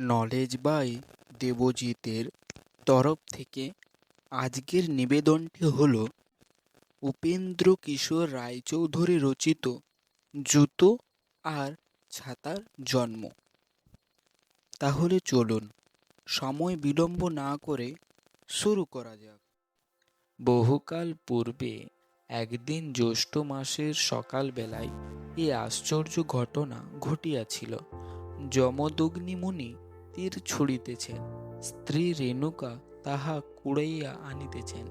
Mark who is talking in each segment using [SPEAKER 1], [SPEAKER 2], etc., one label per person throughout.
[SPEAKER 1] Knowledge by দেবজিতের তরফ থেকে আজকের নিবেদনটি হল, উপেন্দ্র কিশোর রায়চৌধুরী রচিত জুতো আর ছাতার জন্ম। তাহলে চলুন, সময় বিলম্ব না করে শুরু করা যাক। বহুকাল পূর্বে একদিন জ্যৈষ্ঠ মাসের সকালবেলায় এ আশ্চর্য ঘটনা ঘটিয়াছিল। যমদগ্নি মুনি তীর ছুড়িতেছেন, স্ত্রী রেণুকা তাহা কুড়াইয়া আনিতেছেন।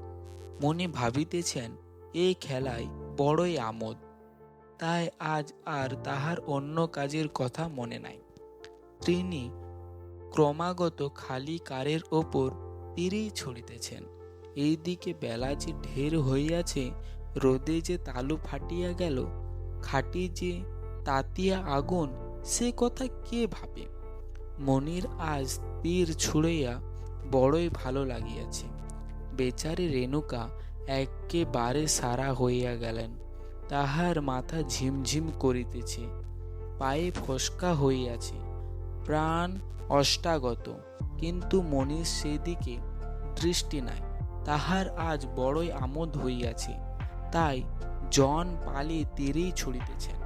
[SPEAKER 1] মনে ভাবিতেছেন এই খেলায় বড়ই আমোদ। তাই আজ আর তাহার অন্য কাজের কথা মনে নাই। তিনি ক্রমাগত খালি কারের ওপর তীরেই ছড়িতেছেন। এইদিকে বেলা যে ঢের হইয়াছে, রোদে যে তালু ফাটিয়া গেল, খাটি যে তাতিয়া আগুন, সে কথা কে ভাবে? মনির আজ তীর ছুড়াইয়া বড়ই ভালো লাগিয়াছে। বেচারি রেণুকা একেবারে সারা হইয়া গেলেন। তাহার মাথা ঝিমঝিম করিতেছে, পায়ে ফসকা হইয়াছে। প্রাণ অষ্টাগত, কিন্তু মনির সেদিকে দৃষ্টি নাই। তাহার আজ বড়ই আমোদ হইয়াছে। তাই জন পালি তীরেই ছুড়িতেছেন।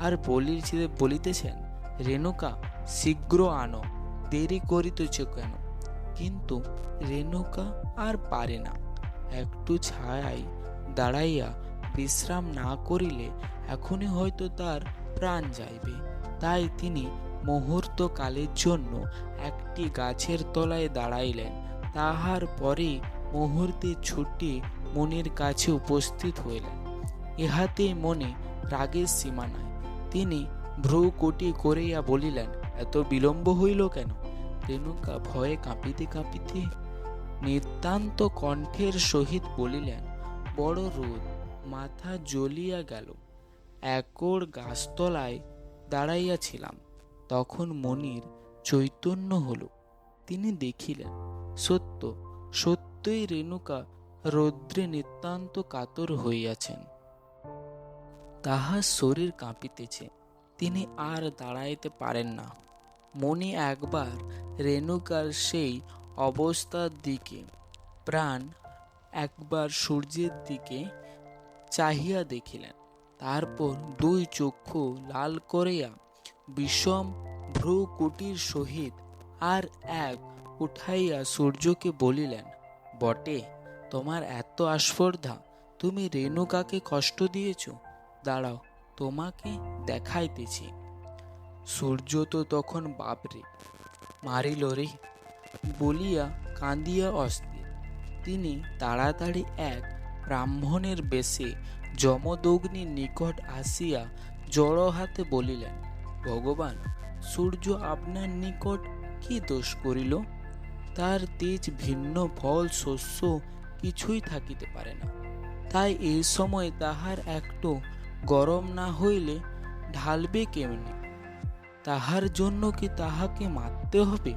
[SPEAKER 1] আর বলিছে বলিতেছেন, রেণুকা শীঘ্র আনো, দেরি করিতেছ কেন? কিন্তু রেণুকা আর পারে না। একটু ছায়ায় দাঁড়াইয়া বিশ্রাম না করিলে এখনই হয়তো তার প্রাণ যাইবে। তাই তিনি মুহূর্ত কালের জন্য একটি গাছের তলায় দাঁড়াইলেন। তাহার পরে মুহূর্তে ছুটি মনির কাছে উপস্থিত হইলেন। ইহাতে মনে রাগের সীমা নাই। তিনি ভ্রু কোটি করিয়া বলিলেন এত বিলম্ব হইল কেন? রেণুকা ভয়ে কাঁপিতে কাঁপিতে নিতান্ত কণ্ঠের সহিত বলিলেন, বড় রোদ, মাথা জ্বলিয়া গেল। একর গাছতলায় দাঁড়াইয়াছিলাম। তখন মনির চৈতন্য হল। তিনি দেখিলেন, সত্য, সত্যই রেণুকা রৌদ্রে নিতান্ত কাতর হইয়াছেন। তাহার শরীর কাঁপিতেছে। তিনি আর দাঁড়াইতে পারেন না। মনে একবার রেণুকার সেই অবস্থার দিকে, প্রাণ একবার সূর্যের দিকে চাহিয়া দেখিলেন। তারপর দুই চক্ষু লাল করিয়া বিষম ভ্রু কুটির সহিত আর এক উঠাইয়া সূর্যকে বলিলেন, বটে, তোমার এত আস্পর্ধা, তুমি রেণুকাকে কষ্ট দিয়েছ। দাঁড়াও, তোমাকে দেখাইতেছি। সূর্য তো তখন বাপরে। মারিল রে, বলিয়া কাঁদিয়া অস্থির। তিনি তাড়াতাড়ি এক ব্রাহ্মণের বেশে যমদগ্নির নিকট আসিয়া জড় হাতে বলিলেন, ভগবান, সূর্য আপনার নিকট কি দোষ করিল? তার তেজ ভিন্ন, ফল, শস্য কিছুই থাকিতে পারে না। তাই এই সময় তাহার একটু গরম না হইলে ঢালবে কেমনি? তাহার জন্য কি তাহাকে মারতে হবে?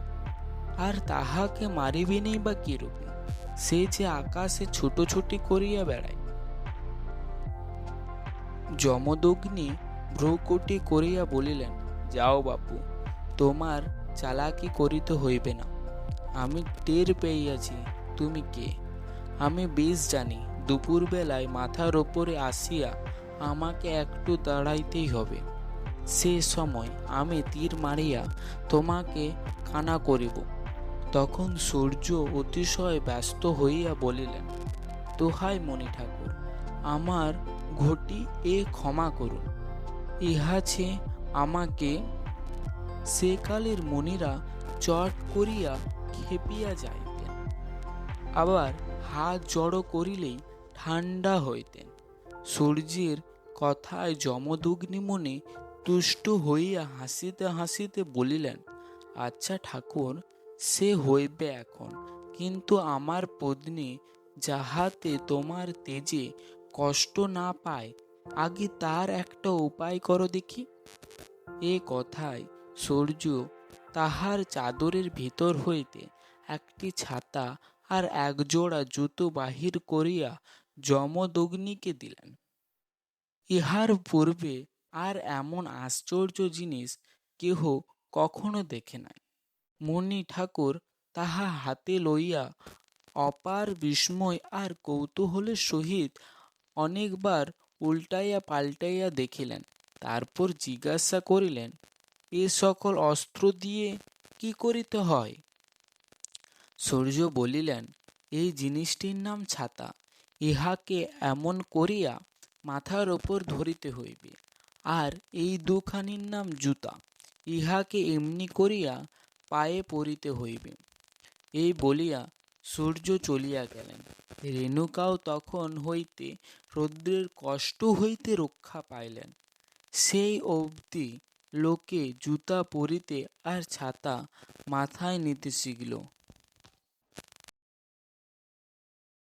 [SPEAKER 1] আর তাহাকে মারিবে নেই বা কিরূপে? সে যে আকাশে ছুটোছুটি করিয়া বেড়ায়। যমদগ্নি ভ্রুকুটি করিয়া বলিলেন, যাও বাপু, তোমার চালাকি করিতে হইবে না। আমি টের পেয়েছি তুমি কে? আমি বেশ জানি, দুপুরবেলায় মাথার ওপরে আসিয়া আমাকে একটু দাঁড়াইতেই হবে। সে সময় আমি তীর মারিয়া তোমাকে কানা করিব। তখন সূর্য অতিশয় ব্যস্ত হইয়া বলিলেন, দোহাই মণি ঠাকুর, আমার ঘটি এ ক্ষমা করুন। ইহাছে আমাকে সেকালের মনিরা চট করিয়া খেপিয়া যাইতেন, আবার হাত জড়ো করিলেই ঠান্ডা হইতেন। সূর্যের কথায় যমদগ্নি মনে তুষ্ট হইয়া হাসিতে হাসিতে বলিলেন আচ্ছা ঠাকুর, সে হইবে এখন। কিন্তু আমার পত্নী যাহাতে তোমার তেজে কষ্ট না পায়, আগে তার একটা উপায় করো দেখি। এ কথায় সূর্য তাহার চাদরের ভিতর হইতে একটি ছাতা আর একজোড়া জুতো বাহির করিয়া যমদগ্নিকে দিলেন। ইহার পূর্বে আর এমন আশ্চর্য জিনিস কেহ কখনো দেখে নাই। মণি ঠাকুর তাহা হাতে লইয়া অপার বিস্ময় আর কৌতূহলের সহিত অনেকবার উল্টাইয়া পাল্টাইয়া দেখিলেন, তারপর জিজ্ঞাসা করিলেন, এ সকল অস্ত্র দিয়ে কি করিতে হয়? সূর্য বলিলেন, এই জিনিসটির নাম ছাতা, ইহাকে এমন করিয়া মাথার ওপর ধরিতে হইবে। আর এই দুখানির নাম জুতা। ইহাকে এমনি করিয়া পায়ে পরিতে হইবে। এই বলিয়া সূর্য চলিয়া গেলেন। রেণুকাও তখন হইতে রৌদ্রের কষ্ট হইতে রক্ষা পাইলেন। সেই অবধি লোকে জুতা পরিতে আর ছাতা মাথায় নিতে শিখল।